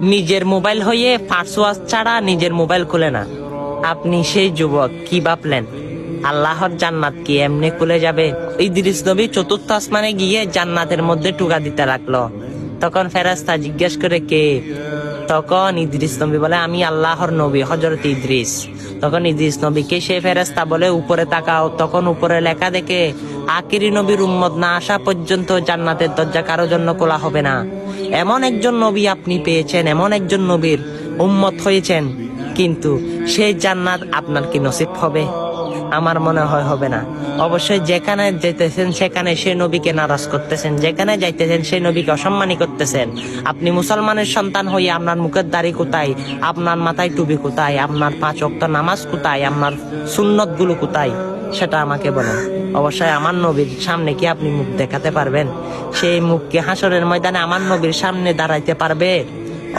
নিজের মোবাইল হয়ে পাসওয়ার্ড ছাড়া নিজের মোবাইল খুলে না। আপনি সেই যুবক, কি ভাবলেন? আল্লাহর জান্নাত কি এমনি খুলে যাবে? ইদ্রিস নবী চতুর্থ আসমানে গিয়ে জান্নাতের মধ্যে টুকা দিতে লাগল। তখন ফেরাস্তা জিজ্ঞেস করে, কে? তখন ইদ্রিস নবী বলে, আমি আল্লাহর নবী হজরত ইদ্রিস। তখন ইদ্রিস নবীকে সে ফেরাস্তা বলে, উপরে তাকাও। তখন উপরে লেখা দেখে আকিরি নবীর উম্মত না আসা পর্যন্ত জান্নাতের দরজা কারও জন্য খোলা হবে না। এমন একজন নবী আপনি পেয়েছেন, এমন একজন নবীর উম্মত হয়েছেন, কিন্তু সেই জান্নাত আপনার কি নসিব হবে? আমার মনে হয় হবে না। অবশ্যই যেখানে যেতেছেন, সেখানে সেই নবীকে নারাজ করতেছেন। যেখানে যাইতেছেন, সেই নবীকে অসম্মানী করতেছেন। আপনি মুসলমানের সন্তান হয়ে আপনার মুখের দাড়ি কোথায়? আপনার মাথায় টুপি কোথায়? আপনার পাঁচ অক্ত নামাজ কোথায়? আপনার সুন্নতগুলো কোথায়? সেটা আমাকে বলেন। অবশ্যই আমার নবীর সামনে কি আপনি মুখ দেখাতে পারবেন? সেই মুখকে হাসরের ময়দানে আমার নবীর সামনে দাঁড়াইতে পারবে?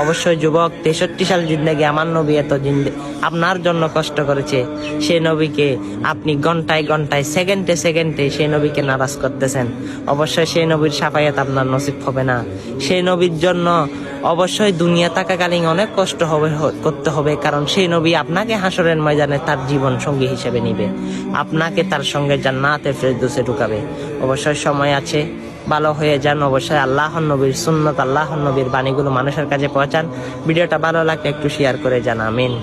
অবশ্যই যুবক, তেষট্টি সাল জিন্দগি আমার নবী এত জিন্দে, আপনার জন্য কষ্ট করেছে। সেই নবীকে আপনি ঘন্টায় ঘন্টায়, সেকেন্ডে সেকেন্ডে সেই নবীকে নারাজ করতেছেন। অবশ্যই সেই নবীর সাফায়াত আপনার নসিব হবে না। সেই নবীর জন্য অবশ্যই দুনিয়া থাকাকালীন অনেক কষ্ট হবে করতে হবে, কারণ সেই নবী আপনাকে হাসরের ময়দানে তার জীবন সঙ্গী হিসেবে নিবে। আপনাকে তার সঙ্গে জান্নাতে ফেরদৌসে ঢুকাবে। অবশ্যই সময় আছে। ভালো হয়ে যান অবশ্যই। আল্লাহ নবীর সুন্নত আল্লাহ নবীর বাণীগুলো মানুষের কাছে পৌঁছান। ভিডিওটা ভালো লাগলে একটু শেয়ার করে আমিন